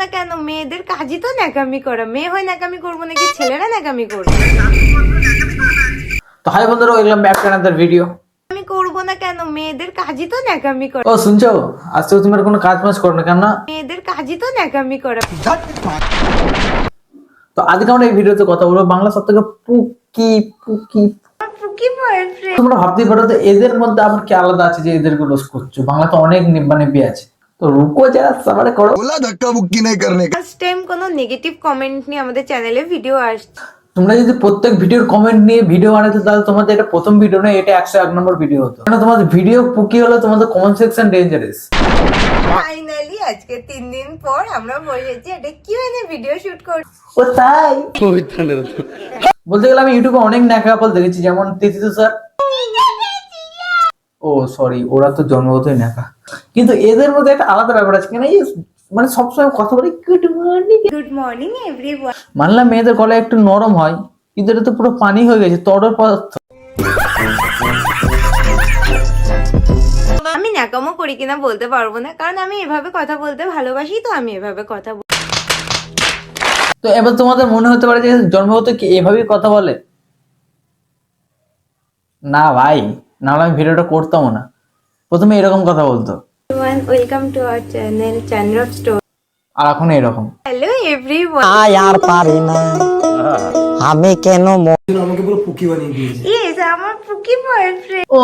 না কেন? মেয়েদের কাজই তো ন্যাকামি করা। মেয়ে হয় ন্যাকামি করব নাকি ছেলেরা ন্যাকামি করবে? তো হাই বন্ধুরা welcome back to another video আমি করব না কেন? মেয়েদের কাজই তো ন্যাকামি করা। ও শুনছো? আজকে তুমি আর কোনো কাজ মাজ করো না কেন না মেয়েদের কাজই তো ন্যাকামি করা। তো আজকে আমরা এই ভিডিওতে কথা বলব বাংলা সব থেকে পুকি পুকি। ফুকি বয়ফ্রেন্ড তোমরা ভাবতেই পারো তো এদের মধ্যে আবার কি আলাদা আছে যে এদেরকে রোজ করছ বাংলা তো অনেক নিব্বা নিব্বি আছে। তো রুকো যারা সামনে করো বলা ধাক্কা বুকি নাই করনে ফার্স্ট টাইম কোনো নেগেটিভ কমেন্ট নিয়ে আমাদের চ্যানেলে ভিডিও আসছে তোমরা যদি প্রত্যেক ভিডিওর কমেন্ট নিয়ে ভিডিও বানাতে তাহলে তোমাদের এটা প্রথম ভিডিও নয় এটা একশো এক নম্বর ভিডিও হতো। কারণ তোমাদের ভিডিও পুকি হলো তোমাদের কমেন্ট সেকশন ডেঞ্জারাস ফাইনালি আজকে তিন দিন পর আমরা বসেছি এটা কিউএনএ ভিডিও শুট করছি ও তাই? বলতে গেলে আমি ইউটিউবে অনেক নাকা কাপল দেখেছি যেমন তিথিতু স্যার। ও সরি ওরা তো জন্মগতই নাকা কিন্তু এদের মধ্যে একটা আলাদা ব্যাপার আছে। কেন মানে সবসময় কথা বলি good morning good morning everyone মানলাম মেয়েদের গলায় একটু নরম হয় কিন্তু এটা তো পুরো পানি হয়ে গেছে তরল পদার্থ। আমি ন্যাকামো করি কিনা বলতে পারব না কারণ আমি এভাবে কথা বলতে ভালোবাসি তো আমি এভাবে কথা বলি তো এবার তোমাদের মনে হতে পারে যে জন্মগত কি এভাবেই কথা বলে? না ভাই না হলে আমি ভিডিওটা করতামও না। প্রথমে এরকম কথা বলতো। Welcome to our channel channel store আর এখন এরকম। হ্যালো এভরিওয়ান আর আর পারি না। আমি কেন ম- ইয়েস আমার ফুকি বয়ফ্রেন্ড ও।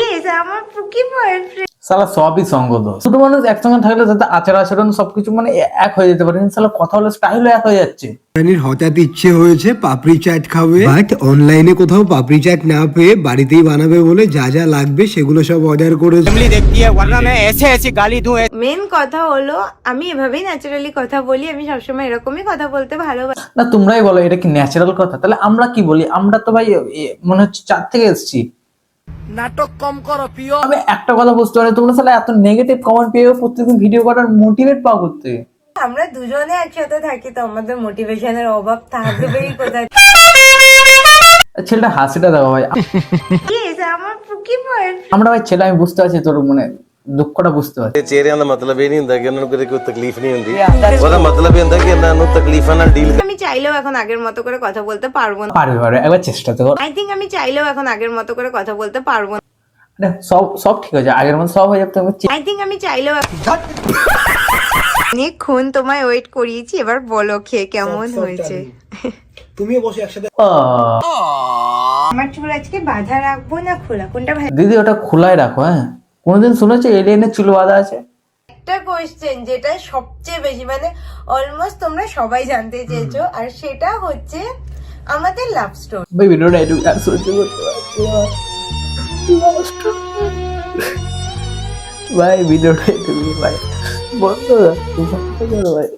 ইয়েস আমার ফুকি বয়ফ্রেন্ড সালা সবই সঙ্গত ছোট মানুষ একসঙ্গে থাকলে যাতে আচার আচরণ সবকিছু মানে এক হয়ে যেতে পারে। কিন্তু সালা কথা হলে স্টাইলও এক হয়ে যাচ্ছে। রানীর হঠাৎ ইচ্ছে হয়েছে পাপড়ি চাট খাবে। বাট অনলাইনে কোথাও পাপড়ি চাট না পেয়ে বাড়িতেই বানাবে বলে যা যা লাগবে সেগুলো সব অর্ডার করেছে। মেন কথা হলো আমি এভাবেই ন্যাচারালি কথা বলি আমি সবসময় এরকমই কথা বলতে ভালোবাসি। না তোমরাই বলো এটা কি ন্যাচারাল কথা? তাহলে আমরা কি বলি? আমরা তো ভাই মনে হচ্ছে চার থেকে এসেছি। নাটক কম করো প্রিয় আমি একটা কথা বুঝতে পারি তোমরা সালা এত নেগেটিভ কমেন্ট পেয়ে প্রত্যেকদিন ভিডিও করার মোটিভেট পাও করতে। আমরা দুজনে একসাথে থাকি তো আমাদের মোটিভেশনের অভাব থাকবেই কোথায়। ছেলেটা হাসিটা দেখো ভাই। আমার ফুকি আমরা ভাই ছেলে আমি বুঝতে পারছি তোর মানে দুঃখটা বুঝতে পারছি ਇਹ ਚਿਹਰਿਆਂ ਦਾ ਮਤਲਬ ਇਹ ਨਹੀਂ ਹੁੰਦਾ ਕਿ ਉਹਨਾਂ ਨੂੰ ਕਦੇ ਕੋਈ ਤਕਲੀਫ ਨਹੀਂ ਹੁੰਦੀ ਉਹਦਾ ਮਤਲਬ ਇਹ ਹੁੰਦਾ ਕਿ ਇਹਨਾਂ ਨੂੰ ਤਕਲੀਫਾਂ ਨਾਲ ਡੀਲ আমি চাইলেও এখন আগের মতো করে কথা বলতে পারবো না পারবে পারবে একবার চেষ্টা তো কর আই থিঙ্ক আমি চাইলেও এখন আগের মতো করে কথা বলতে পারবো না আরে সব সব ঠিক আছে আগের মতো সব হয়ে যাবে তুমি আই থিঙ্ক আমি চাইলেও অনেকক্ষণ তোমায় ওয়েট করিয়েছি এবার বলো খেয়ে কেমন হয়েছে আমার চুল আজকে বাঁধা রাখবো না খোলা কোনটা ভালো দিদি ওটা খোলাই রাখো হ্যাঁ কোনোদিন শুনেছো? এলিয়েনের চুল বাঁধা আছে? একটা কোয়েশ্চেন যেটা সবচেয়ে বেশি মানে অলমোস্ট তোমরা সবাই জানতে চেয়েছো আর সেটা হচ্ছে আমাদের লাভ স্টোরি ভাই ভিডিওটা একটু আর সহ্য করতে পারছি. ভাই ভিডিওটা একটু ভাই। বন্ধ বন্ধ করো ভাই।